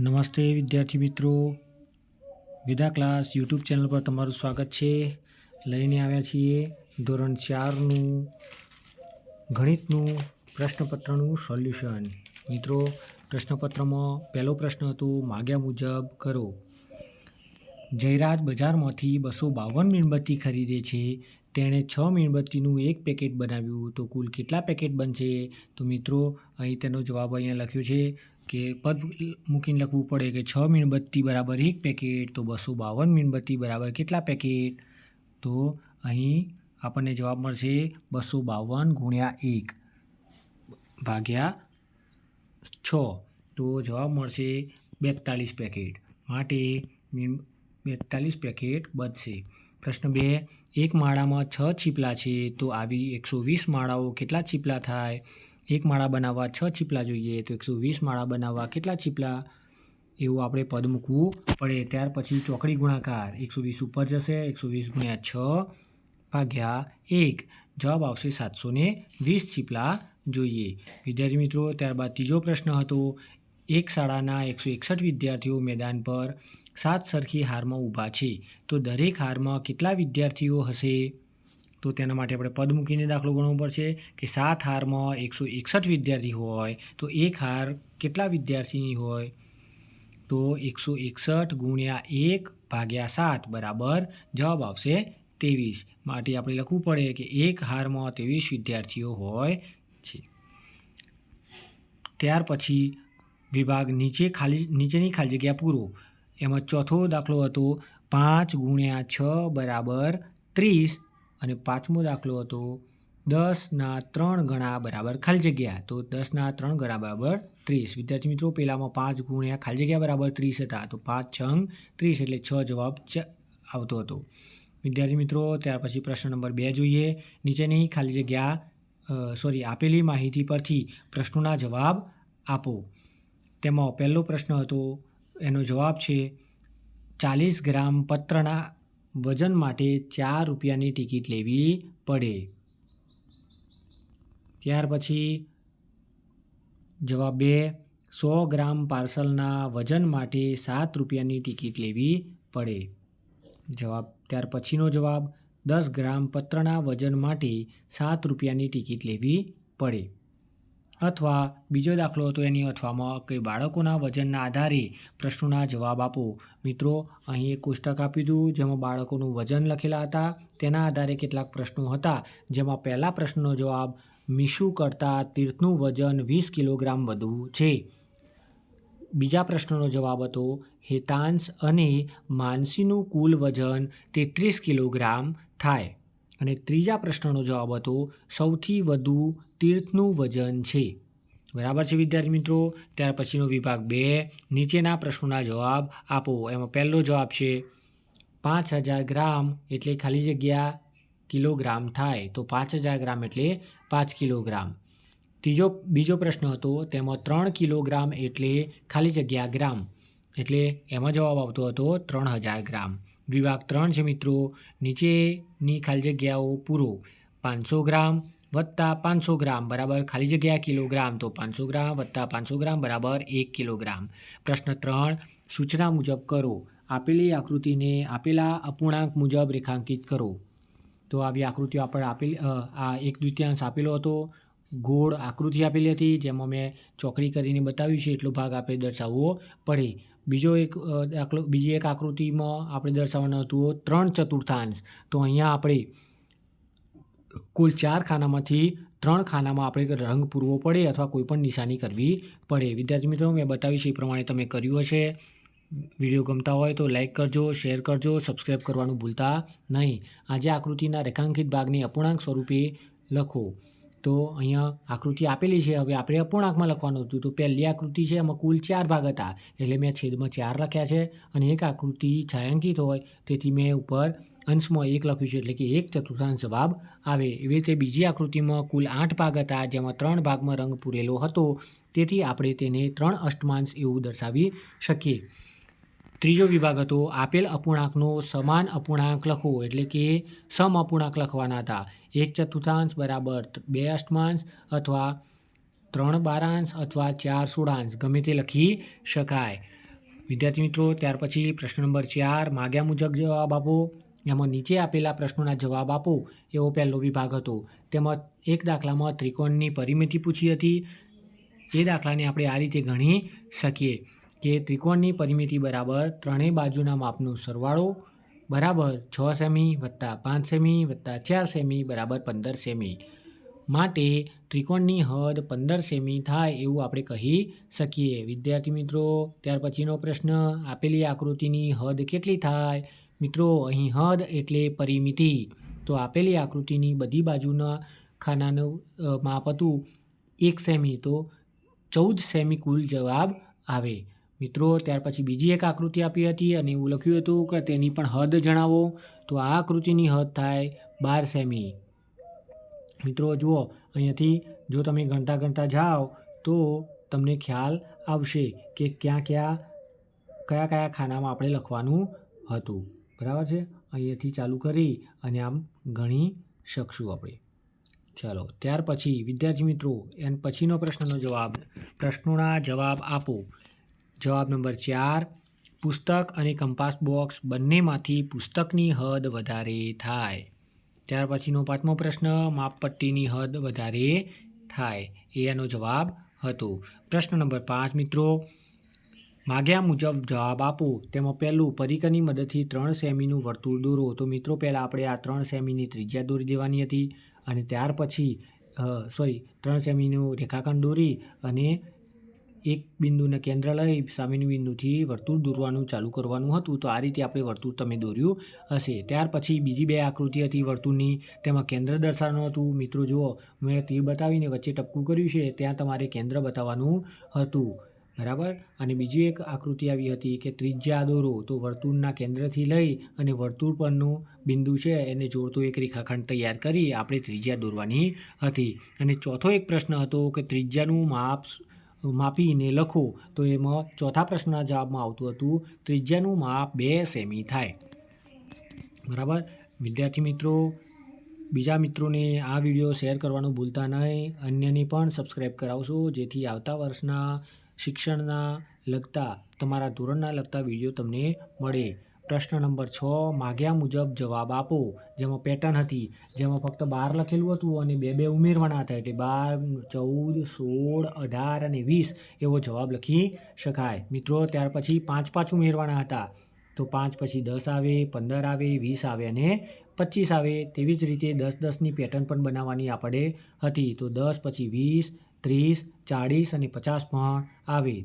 નમસ્તે વિદ્યાર્થી મિત્રો. વિદા ક્લાસ યુટ્યુબ ચેનલ પર તમારું સ્વાગત છે. લઈને આવ્યા છીએ ધોરણ ચારનું ગણિતનું પ્રશ્નપત્રનું સોલ્યુશન. મિત્રો, પ્રશ્નપત્રમાં પહેલો પ્રશ્ન હતો, માગ્યા મુજબ કરો. જયરાજ બજારમાંથી બસો બાવન મીણબત્તી ખરીદે છે. તેણે છ મીણબત્તીનું એક પેકેટ બનાવ્યું. તો કુલ કેટલા પેકેટ બનશે? તો મિત્રો, અહીં તેનો જવાબ અહીંયા લખ્યો છે. કે પદ મૂકીને લખવું પડે કે છ મીણબત્તી બરાબર એક પેકેટ, તો બસો બાવન મીણબત્તી બરાબર કેટલા પેકેટ? તો અહીં આપણને જવાબ મળશે બસો બાવન ગુણ્યા એક ભાગ્યા છ. તો જવાબ મળશે બેતાલીસ પેકેટ. માટે મીણ બેતાલીસ પેકેટ બચશે. પ્રશ્ન બે, એક માળામાં છ છીપલા છે, તો આવી એકસો વીસ માળાઓ કેટલા છીપલા થાય? એક માળા બનાવવા, છ છીપલા જોઈએ તો એકસો વીસ માળા બનાવવા, કેટલા છીપલા એવું આપણે પદ મૂકવું પડે? ત્યાર પછી ચોકડી ગુણાકાર, એકસો વીસ ઉપર જશે, એકસો વીસ ગુણ્યા છ ભાગ્યા એક. જવાબ આવશે સાતસો વીસ છીપલા જોઈએ. વિદ્યાર્થી મિત્રો, ત્યારબાદ ત્રીજો પ્રશ્ન હતો, એક શાળાના એકસો એકસઠ વિદ્યાર્થીઓ મેદાન પર સાત સરખી હારમાં ઊભા છે. તો દરેક હારમાં કેટલા વિદ્યાર્થીઓ હશે? તો તેના માટે આપણે પદ મૂકીને દાખલો ગણવો પડશે કે સાત હારમાં એકસો એકસઠ વિદ્યાર્થી હોય, તો એક હાર કેટલા વિદ્યાર્થીની હોય? તો એકસો એકસઠ ગુણ્યા એક ભાગ્યા સાત બરાબર જવાબ આવશે ત્રેવીસ. માટે આપણે લખવું પડે કે એક હારમાં ત્રેવીસ વિદ્યાર્થીઓ હોય છે. ત્યાર પછી વિભાગ નીચે ખાલી, નીચેની ખાલી જગ્યા પૂરો. એમાં ચોથો દાખલો હતો પાંચ ગુણ્યા છ બરાબર ત્રીસ. અને પાંચમો દાખલો હતો દસના ત્રણ ગણા બરાબર ખાલી જગ્યા. તો દસના ત્રણ ગણા બરાબર ત્રીસ. વિદ્યાર્થી મિત્રો પહેલાંમાં પાંચ ગુણ્યા ખાલી જગ્યા બરાબર ત્રીસ હતા. તો પાંચ છંગ ત્રીસ એટલે છ જવાબ ચ આવતો હતો. વિદ્યાર્થી મિત્રો, ત્યાર પછી પ્રશ્ન નંબર બે જોઈએ. નીચેની ખાલી જગ્યા સોરી, આપેલી માહિતી પરથી પ્રશ્નોના જવાબ આપો. તેમાં પહેલો પ્રશ્ન હતો, એનો જવાબ છે, ચાલીસ ગ્રામ પત્રના વજન માટે ચાર રૂપિયાની ટિકિટ લેવી પડે. ત્યાર પછી જવાબ બે, સો ગ્રામ પાર્સલના વજન માટે સાત રૂપિયાની ટિકિટ લેવી પડે. જવાબ, ત્યાર પછીનો જવાબ, દસ ગ્રામ પત્રના વજન માટે સાત રૂપિયાની ટિકિટ લેવી પડે. અથવા બીજો દાખલો હતો એની અથવામાં કે બાળકોના વજનના આધારે પ્રશ્નોના જવાબ આપો. મિત્રો, અહીં એક કોષ્ટક આપ્યું હતું જેમાં બાળકોનું વજન લખેલા હતા. તેના આધારે કેટલાક પ્રશ્નો હતા. જેમાં પહેલા પ્રશ્નનો જવાબ, મીશુ કરતાં તીર્થનું વજન વીસ કિલોગ્રામ વધુ છે. બીજા પ્રશ્નનો જવાબ હતો, હેતાંશ અને માનસીનું કુલ વજન તેત્રીસ કિલોગ્રામ થાય. અને ત્રીજા પ્રશ્નનો જવાબ હતો, સૌથી વધુ તીર્થનું વજન છે? બરાબર છે વિદ્યાર્થી મિત્રો? ત્યાર પછીનો વિભાગ બે, નીચેના પ્રશ્નોના જવાબ આપો. એમાં પહેલો જવાબ છે, પાંચ હજાર ગ્રામ એટલે ખાલી જગ્યા કિલોગ્રામ થાય. તો પાંચ હજાર ગ્રામ એટલે પાંચ કિલોગ્રામ. ત્રીજો, બીજો પ્રશ્ન હતો, તેમાં ત્રણ કિલોગ્રામ એટલે ખાલી જગ્યા ગ્રામ. એટલે એમાં જવાબ આવતો હતો, ત્રણ હજાર ગ્રામ. વિભાગ ત્રણ છે મિત્રો. નીચેની ખાલી જગ્યાઓ પૂરો પાંચસો ગ્રામ વત્તા પાંચસો ગ્રામ બરાબર ખાલી જગ્યા કિલોગ્રામ તો પાંચસો ગ્રામ વત્તા પાંચસો ગ્રામ બરાબર એક કિલોગ્રામ. પ્રશ્ન ત્રણ, સૂચના મુજબ કરો. આપેલી આકૃતિને આપેલા અપૂર્ણાંક મુજબ રેખાંકિત કરો. તો આવી આકૃતિઓ આપણે આપેલી આ એક દ્વિતીયાંશ આપેલો હતો. ગોળ આકૃતિ આપેલી હતી, જેમાં મેં ચોકડી કરીને બતાવ્યું છે, એટલો ભાગ આપણે દર્શાવવો પડે. બીજો એક દાખલો બીજી એક આકૃતિમાં આપણે દર્શાવવાનું હતું ત્રણ ચતુર્થાંશ. તો અહીંયા આપણે કુલ ચાર ખાનામાંથી ત્રણ ખાનામાં આપણે રંગ પૂરવો પડે અથવા કોઈ પણ નિશાની કરવી પડે. વિદ્યાર્થી મિત્રો, મેં બતાવીશ એ પ્રમાણે તમે કર્યું હશે. વીડિયો ગમતા હોય તો લાઇક કરજો, શેર કરજો સબસ્ક્રાઈબ કરવાનું ભૂલતા નહીં. આજે આકૃતિના રેખાંકિત ભાગની અપૂર્ણાંક સ્વરૂપે લખો. તો અહીંયા આકૃતિ આપેલી છે. હવે આપણે અપૂર્ણાંકમાં લખવાનું હતું. તો પહેલી આકૃતિ છે, એમાં કુલ ચાર ભાગ હતા. એટલે મેં છેદમાં ચાર લખ્યા છે અને એક આકૃતિ છાયાંકિત હોય. તેથી મેં ઉપર અંશમાં એક લખ્યું છે. એટલે કે એક ચતુર્થાંશ જવાબ આવે. એવી રીતે બીજી આકૃતિમાં કુલ આઠ ભાગ હતા, જેમાં ત્રણ ભાગમાં રંગ પૂરેલો હતો. તેથી આપણે તેને ત્રણ અષ્ટમાંશ એવું દર્શાવી શકીએ. ત્રીજો વિભાગ હતો, આપેલ અપૂર્ણાંકનો સમાન અપૂર્ણાંક લખો એટલે કે સમ અપૂર્ણાંક લખવાના હતા. એક ચતુર્થાંશ બરાબર બે અષ્ટમાંશ અથવા ત્રણ બારાંશ અથવા ચાર સોળાંશ, ગમે તે લખી શકાય. વિદ્યાર્થી મિત્રો, ત્યાર પછી પ્રશ્ન નંબર ચાર, માગ્યા મુજબ જવાબ આપો. એમાં નીચે આપેલા પ્રશ્નોના જવાબ આપો, એવો પહેલો વિભાગ હતો. તેમાં એક દાખલામાં ત્રિકોણની પરિમિતિ પૂછી હતી. એ દાખલાને આપણે આ રીતે ગણી શકીએ. કે ત્રિકોણની પરિમિતિ બરાબર ત્રણેય બાજુના માપનો સરવાળો બરાબર છ સેમી વત્તા પાંચ સેમી વત્તા ચાર સેમી બરાબર પંદર સેમી. માટે ત્રિકોણની હદ પંદર સેમી થાય એવું આપણે કહી શકીએ. વિદ્યાર્થી મિત્રો, ત્યાર પછીનો પ્રશ્ન, આપેલી આકૃતિની હદ કેટલી થાય? મિત્રો, અહીં હદ એટલે પરિમિતિ. તો આપેલી આકૃતિની બધી બાજુના ખાનાનું માપ હતું એક સેમી. તો ચૌદ સેમી કુલ જવાબ આવે. મિત્રો, ત્યાર પછી બીજી એક આકૃતિ આપી હતી અને એવું લખ્યું હતું કે તેની પણ હદ જણાવો. તો આ આકૃતિની હદ થાય બાર સેમી. મિત્રો, જુઓ, અહીંયાથી જો તમે ગણતા ગણતા જાઓ, તો તમને ખ્યાલ આવશે કે ક્યાં ક્યાં, કયા કયા ખાનામાં આપણે લખવાનું હતું. બરાબર છે? અહીંયાથી ચાલુ કરી અને આમ ગણી શકશું આપણે. ચાલો, ત્યાર પછી વિદ્યાર્થી મિત્રો, એન પછીનો પ્રશ્નનો જવાબ, પ્રશ્નોના જવાબ આપો. જવાબ નંબર ચાર, પુસ્તક અને કંપાસ બોક્સ બંનેમાંથી પુસ્તકની હદ વધારે થાય. ત્યાર પછીનો પાંચમો પ્રશ્ન, માપપટ્ટીની હદ વધારે થાય. એ એનો જવાબ હતો. પ્રશ્ન નંબર પાંચ, મિત્રો. માગ્યા મુજબ જવાબ આપો. તેમાં પહેલું, પરિકરની મદદથી ત્રણ સેમીનું વર્તુળ દોરો. તો મિત્રો, પહેલાં આપણે આ ત્રણ સેમીની ત્રિજ્યા દોરી દેવાની હતી અને ત્યાર પછી સોરી ત્રણ સેમીનું રેખાખંડ દોરી અને એક બિંદુને કેન્દ્ર લઈ સામેની બિંદુથી વર્તુળ દોરવાનું ચાલુ કરવાનું હતું. તો આ રીતે આપણે વર્તુળ તમે દોર્યું હશે. ત્યાર પછી બીજી બે આકૃતિ હતી વર્તુળની. તેમાં કેન્દ્ર દર્શાવવાનું હતું. મિત્રો, જુઓ, મેં તીર બતાવીને વચ્ચે ટપકું કર્યું છે. ત્યાં તમારે કેન્દ્ર બતાવવાનું હતું. બરાબર? અને બીજી એક આકૃતિ આવી હતી કે ત્રિજ્યા દોરો. તો વર્તુળના કેન્દ્રથી લઈ અને વર્તુળ પરનું બિંદુ છે એને જોડતો એક રેખાખંડ તૈયાર કરી આપણે ત્રિજ્યા દોરવાની હતી. અને ચોથો એક પ્રશ્ન હતો કે ત્રિજ્યાનું માપ માપીને લખો. તો એમાં ચોથા પ્રશ્નના જવાબમાં આવતું હતું, ત્રિજ્યાનું માપ બે સેમી થાય. બરાબર? વિદ્યાર્થી મિત્રો, બીજા મિત્રોને આ વીડિયો શેર કરવાનું ભૂલતા નહીં. અન્યને પણ સબસ્ક્રાઈબ કરાવશો, જેથી આવતા વર્ષના શિક્ષણના લગતા, તમારા ધોરણના લગતા વીડિયો તમને મળે. પ્રશ્ન નંબર છ, માગ્યા મુજબ જવાબ આપો. જેમાં પેટર્ન હતી, જેમાં ફક્ત બાર લખેલું હતું અને બે બે ઉમેરવાના હતા એટલે બાર, ચૌદ, સોળ, અઢાર અને વીસ એવો જવાબ લખી શકાય. મિત્રો, ત્યાર પછી પાંચ પાંચ ઉમેરવાના હતા. તો પાંચ પછી દસ આવે, પંદર આવે, વીસ આવે અને પચીસ આવે. તેવી જ રીતે દસ દસની પેટર્ન પણ બનાવવાની આપણે હતી. તો દસ પછી વીસ, ત્રીસ, ચાળીસ અને પચાસ પણ આવે.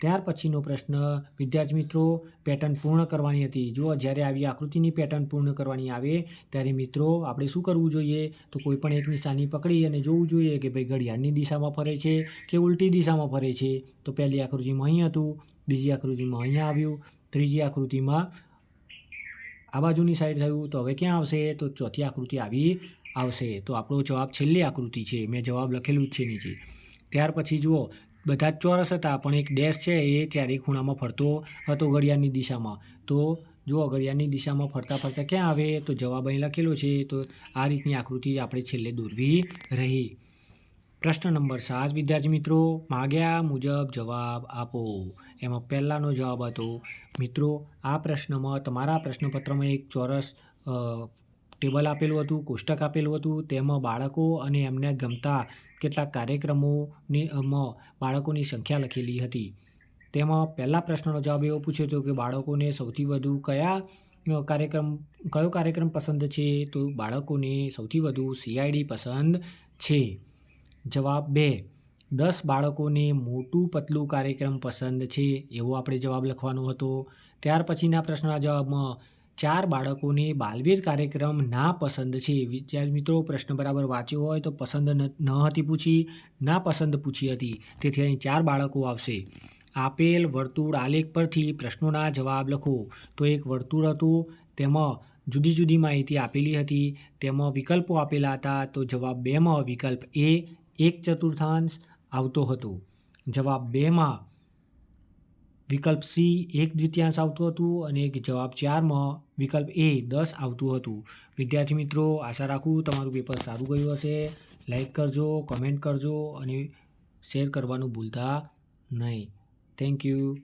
ત્યાર પછીનો પ્રશ્ન, વિદ્યાર્થી મિત્રો, પેટર્ન પૂર્ણ કરવાની હતી. જુઓ, જ્યારે આવી આકૃતિની પેટર્ન પૂર્ણ કરવાની આવે, ત્યારે મિત્રો, આપણે શું કરવું જોઈએ? તો કોઈ પણ એક નિશાની પકડી અને જોવું જોઈએ કે ભાઈ ઘડિયાળની દિશામાં ફરે છે કે ઉલટી દિશામાં ફરે છે. તો પહેલી આકૃતિમાં અહીં હતું, બીજી આકૃતિમાં અહીંયા આવ્યું, ત્રીજી આકૃતિમાં આ બાજુની સાઈડ થયું. તો હવે ક્યાં આવશે? તો ચોથી આકૃતિ આવી આવશે. તો આપણો જવાબ છેલ્લી આકૃતિ છે. મેં જવાબ લખેલું જ છે નીચે. ત્યાર પછી જુઓ બધા જ ચોરસ હતા, પણ એક ડેશ છે એ ચારેય ખૂણામાં ફરતો હતો ઘડિયાળની દિશામાં. તો જો ઘડિયાળની દિશામાં ફરતા ફરતા ક્યાં આવે? તો જવાબ અહીં લખેલો છે, તો આ રીતની આકૃતિ આપણે છેલ્લે દોરવી રહી. પ્રશ્ન નંબર સાત, વિદ્યાર્થી મિત્રો, માગ્યા મુજબ જવાબ આપો. એમાં પહેલાંનો જવાબ હતો, મિત્રો, આ પ્રશ્નમાં તમારા પ્રશ્નપત્રમાં એક ચોરસ ટેબલ આપેલું હતું, કોષ્ટક આપેલું હતું, તેમાં બાળકો અને એમને ગમતા કેટલાક કાર્યક્રમોની બાળકોની સંખ્યા લખેલી હતી. તેમાં પહેલા પ્રશ્નનો જવાબ એવો પૂછ્યો હતો કે બાળકોને સૌથી વધુ કયા કાર્યક્રમ, કયો કાર્યક્રમ પસંદ છે? તો બાળકોને સૌથી વધુ સીઆઈડી પસંદ છે. જવાબ બે, દસ બાળકોને મોટું પતલું કાર્યક્રમ પસંદ છે એવો આપણે જવાબ લખવાનો હતો. ત્યાર પછીના પ્રશ્નના જવાબમાં ચાર બાળકોને બાલવીર કાર્યક્રમ ના પસંદ છે. વિદ્યાર્થી મિત્રો, પ્રશ્ન બરાબર વાંચ્યો હોય તો પસંદ ન હતી પૂછી, ના પસંદ પૂછી હતી. તેથી અહીં ચાર બાળકો આવશે. આપેલ વર્તુળ આલેખ પરથી પ્રશ્નોના જવાબ લખો. તો એક વર્તુળ હતું, તેમાં જુદી જુદી માહિતી આપેલી હતી. તેમાં વિકલ્પો આપેલા હતા. તો જવાબ બેમાં વિકલ્પ એ, એક ચતુર્થાંશ આવતો હતો. જવાબ બેમાં વિકલ્પ સી એક દ્વિતીયાંશ આવતું હતું અને જવાબ ચારમાં વિકલ્પ એ દસ આવતું હતું. વિદ્યાર્થી મિત્રો, આશા રાખું તમારું પેપર સારું ગયું હશે. લાઇક કરજો, કમેન્ટ કરજો અને શેર કરવાનું ભૂલતા નહીં. Thank you.